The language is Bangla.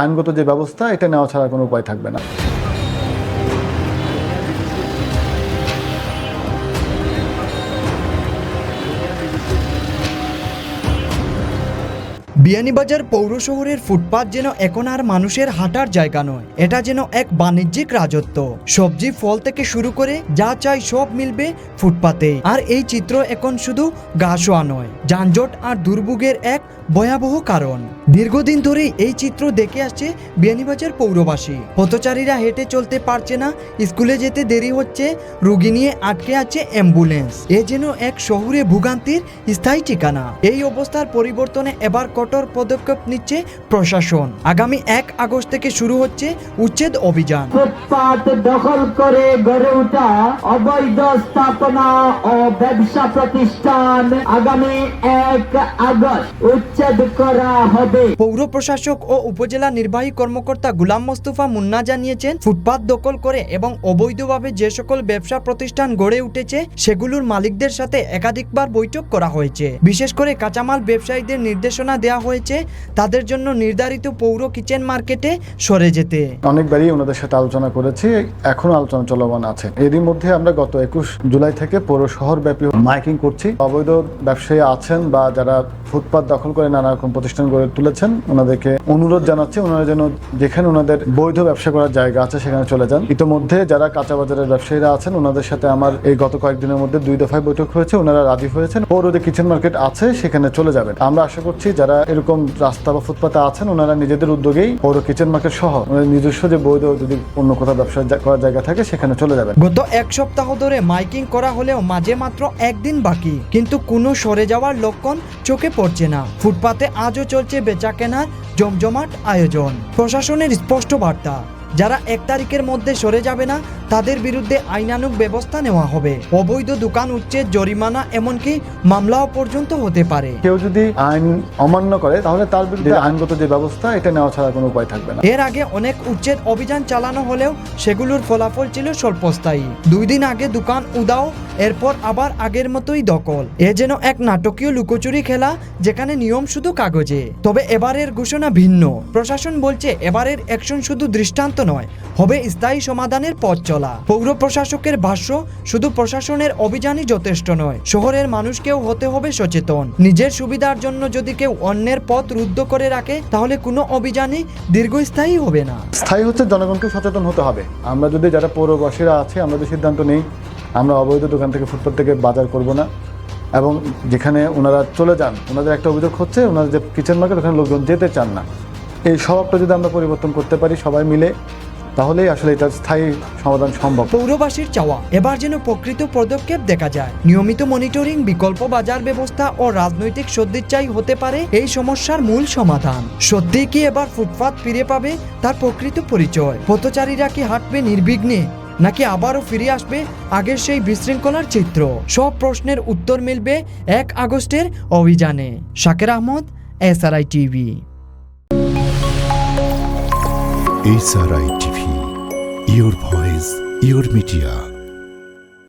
আইনগত যে ব্যবস্থা এটা নেওয়া ছাড়া কোনো উপায় থাকবে না। বিয়ানীবাজার পৌর শহরের ফুটপাত যেন এখন আর মানুষের হাঁটার জায়গা নয়, এটা যেন এক বাণিজ্যিক রাজত্ব। সবজি, ফল থেকে শুরু করে যা চাই সব মিলবে ফুটপাতে। আর এই চিত্র এখন শুধু গা শোয়া নয়, যানজট আর দুর্ভোগের এক ভয়াবহ কারণ। দীর্ঘদিন ধরেই এই চিত্র দেখে আসছে বিয়ানীবাজার পৌরবাসী। পথচারীরা হেঁটে চলতে পারছে না, স্কুলে যেতে দেরি হচ্ছে, রুগী নিয়ে আটকে আছে অ্যাম্বুলেন্স। এ যেন এক শহুরে ভোগান্তির স্থায়ী ঠিকানা। এই অবস্থার পরিবর্তনে এবার কঠোর পদক্ষেপ নিচ্ছে প্রশাসন। আগামী এক আগস্ট থেকে শুরু হচ্ছে উচ্ছেদ অভিযান। ফুটপাত দখল করে গড়ে ওঠা অবৈধ স্থাপনা ও ব্যবসা প্রতিষ্ঠান আগামী এক আগস্ট উচ্ছেদ করা হবে। পৌর প্রশাসক ও উপজেলা নির্বাহী কর্মকর্তা গুলাম মোস্তফা মুন্না জানিয়েছেন ফুটপাত দখল করে এবং অবৈধভাবে যে সকল ব্যবসা প্রতিষ্ঠান গড়ে উঠেছে সেগুলোর মালিকদের সাথে একাধিকবার বৈঠক করা হয়েছে। বিশেষ করে কাঁচামাল ব্যবসায়ীদের নির্দেশনা দেওয়া হয়েছে, তাদের জন্য নির্ধারিত পৌর কিচেন মার্কেটে সরে যেতে। অনেকবারই ওনাদের সাথে আলোচনা করেছি এখনও আলোচনা চলমান আছে। এরই মধ্যে আমরা গত একুশ জুলাই থেকে পৌর শহর ব্যাপী মাইকিং করছি। অবৈধ ব্যবসায়ী আছেন বা যারা ফুটপাত দখল করে নানা রকম প্রতিষ্ঠান গড়ে তুলেছেন, ওনাদেরকে অনুরোধ জানাচ্ছি, ওনারা যেন যেখানে ওনাদের বৈধ ব্যবসা করার জায়গা আছে, সেখানে চলে যান। ইতিমধ্যে যারা কাঁচা বাজারের ব্যবসায়ীরা আছেন, ওনাদের সাথে আমার এই গত কয়েকদিনের মধ্যে দুই দফায় বৈঠক হয়েছে, ওনারা রাজি হয়েছেন। পৌর যে কিচেন মার্কেট আছে, সেখানে চলে যাবেন। আমরা আশা করছি যারা এরকম রাস্তা বা ফুটপাতে আছেন, ওনারা নিজেদের উদ্যোগেই পৌর কিচেন মার্কেট সহ নিজস্ব যে বৈধ যদি অন্য কোথাও ব্যবসা করার জায়গা থাকে, সেখানে চলে যাবেন। গত এক সপ্তাহ ধরে মাইকিং করা হলেও মাঝে মাত্র একদিন বাকি, কিন্তু কোনো সরে যাওয়ার লক্ষণ চোখে পড়ছে না। ফুটপাতে আজও চলছে বেচা কেনার জমজমাট আয়োজন। প্রশাসনের স্পষ্ট বার্তা, যারা এক তারিখের মধ্যে সরে যাবে না তাদের বিরুদ্ধে আইনানুগ ব্যবস্থা নেওয়া হবে। অবৈধ দোকান উচ্ছেদ জরিমানা এমনকি মামলাও পর্যন্ত হতে পারে। কেউ যদি আইন অমান্য করে তাহলে তার বিরুদ্ধে আইনগত যে ব্যবস্থা এটা নেওয়া ছাড়া কোনো উপায় থাকবে না। এর আগে অনেক উচ্ছেদ অভিযান চালানো হলেও সেগুলোর ফলাফল ছিল স্বল্পস্থায়ী। দুই দিন আগে দোকান উদাও এরপর আবার আগের মতোই দখল। এ যেন এক নাটকীয় লুকোচুরি খেলা যেখানে নিয়ম শুধু কাগজে। তবে এবারের ঘোষণা ভিন্ন। প্রশাসন বলছে এবারের অ্যাকশন শুধু দৃষ্টান্ত নয় হবে স্থায়ী সমাধানের পথ চলা। পৌর প্রশাসকের ভাষ্য, শুধু প্রশাসনের অভিযানই যথেষ্ট নয়, শহরের মানুষকেও হতে হবে সচেতন। নিজের সুবিধার জন্য যদি কেউ অন্যের পথ রুদ্ধ করে রাখে, তাহলে কোনো অভিযানই দীর্ঘস্থায়ী হবে না। স্থায়ী হচ্ছে জনগণকে সচেতন হতে হবে। আমরা যদি যারা পৌরবাসীরা আছে, আমরা যদি সিদ্ধান্ত নেই, আমরা অবৈধ দোকান থেকে ফুটপাত থেকে বাজার করব না। এবং যেখানে ওনারা চলে যান, ওনাদের একটা অভিযোগ হচ্ছে, ওনাদের যে কিচেন মার্কেট ওখানে লোকজন যেতে চান না। এই স্বভাবটা যদি আমরা পরিবর্তন করতে পারি, সবাই মিলে তাহলেই আসলে এটা স্থায়ী সমাধান সম্ভব। পৌরবাসীর চাওয়া, এবার যেন প্রকৃত পদক্ষেপ দেখা যায়। নিয়মিত মনিটরিং, বিকল্প বাজার ব্যবস্থা ও রাজনৈতিক সদিচ্ছাই হতে পারে এই সমস্যার মূল সমাধান। সত্যি কি এবার ফুটপাত ফিরে পাবে তার প্রকৃত পরিচয়? পথচারীরা কি হাঁটবে নির্বিঘ্নে, নাকি আবারও ফিরে আসবে আগের সেই বিশৃঙ্খলার চিত্র? সব প্রশ্নের উত্তর মিলবে এক আগস্টের অভিযানে। Shaker Ahmed SRI TV. H R I TV your voice your media